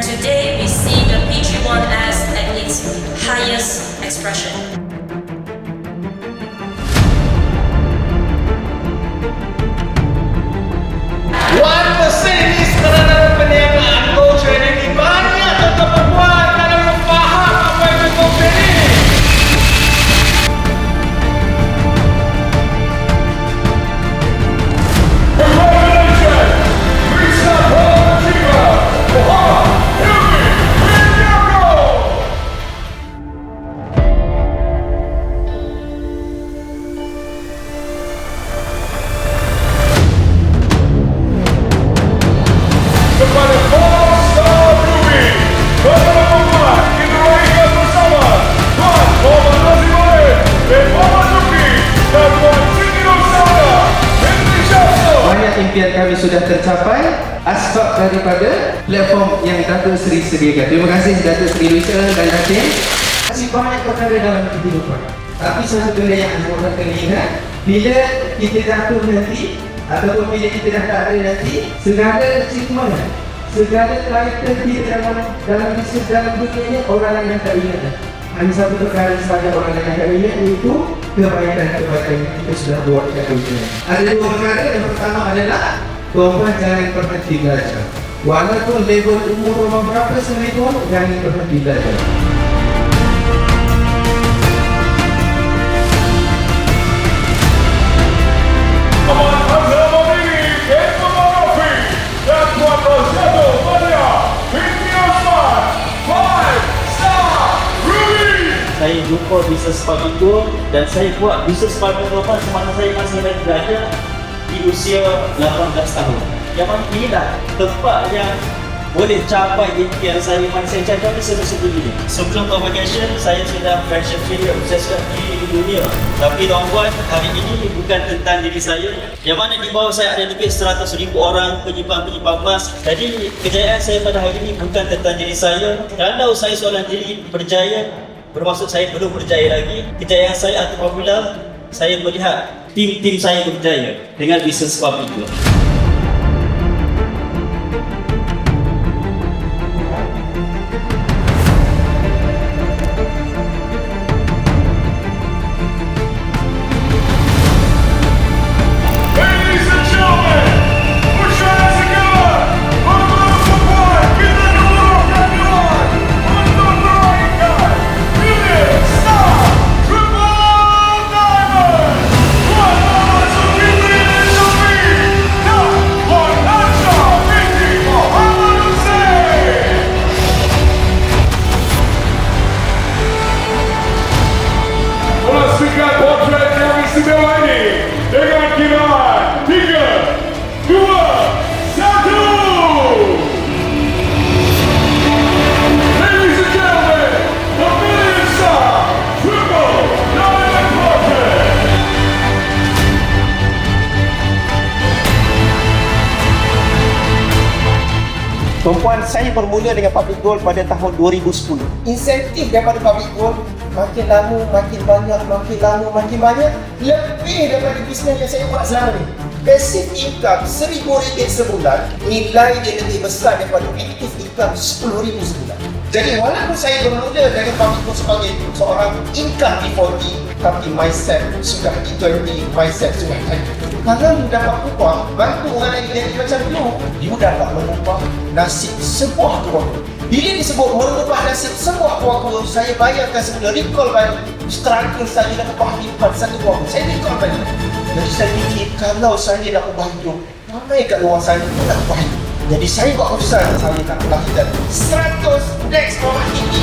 And today we see the PG1 as at its highest expression. Asbab daripada platform yang Datuk Seri sediakan. Terima kasih Datuk Seri Luisa dan Datin. Masih banyak perkara dalam kehidupan. Tapi satu benda yang saya kena ingat, bila kita jatuh nanti, ataupun bila kita dah tak ada nanti, segala achievement, segala title kita dalam dalam dalam dunia ini, orang lain yang tak ingat. dah. Hanya satu perkara sahaja orang lain yang tak ingat, iaitu kebaikan-kebaikan kita sudah buat kat dunia. Ada dua perkara, yang pertama adalah Tuan-tuan jangan berhenti belajar. Walaupun level umur orang berapa sekalipun, jangan berhenti belajar. Saya jumpa bisnes pagi tu dan saya buat bisnes pagi tu apa semasa saya masih lagi belajar di usia 18 tahun. Yang mana inilah tempat yang boleh capai impian saya mana saya capai ni seperti ini. Sebelum convocation, saya sudah fashion failure obsession di dunia. Tapi tuan-tuan, hari ini bukan tentang diri saya. Yang mana di bawah saya ada lebih 100 ribu orang penyimpan-penyimpan emas. Jadi kejayaan saya pada hari ini bukan tentang diri saya. Kalau saya seorang diri berjaya, bermaksud saya belum berjaya lagi. Kejayaan saya atau apabila saya melihat tim-tim saya berjaya dengan bisnes sebab itu. Saksikan potret yang istimewa ini dengan kiraan 3, 2, 1. Ladies and gentlemen, the Million Star Triple Diamond Portrait. Perempuan saya bermula dengan public gold pada tahun 2010. Insentif daripada public gold makin lama, makin banyak, makin lama, makin banyak. Lebih daripada bisnes yang saya buat selama ni. Passive income RM1,000 sebulan, nilai dia lebih besar daripada active income RM10,000 sebulan. Jadi walaupun saya bermula dengan public sebagai seorang income defaultee, tapi mindset sudah E20, mindset sudah hancur. Kalau you dapat ubah, bantu orang lain jadi macam you, you dapat mengubah nasib sebuah keluarga. Bila disebut mengubah nasib sebuah keluarga, saya bayangkan semula recall balik struggle saya ubah hidup satu keluarga. Saya recall balik. Jadi saya fikir, kalau saya nak ubah hidup, ramai kat luar sana pun nak ubah hidup. Jadi saya buat keputusan saya nak ubah hidup. 100 next orang ini.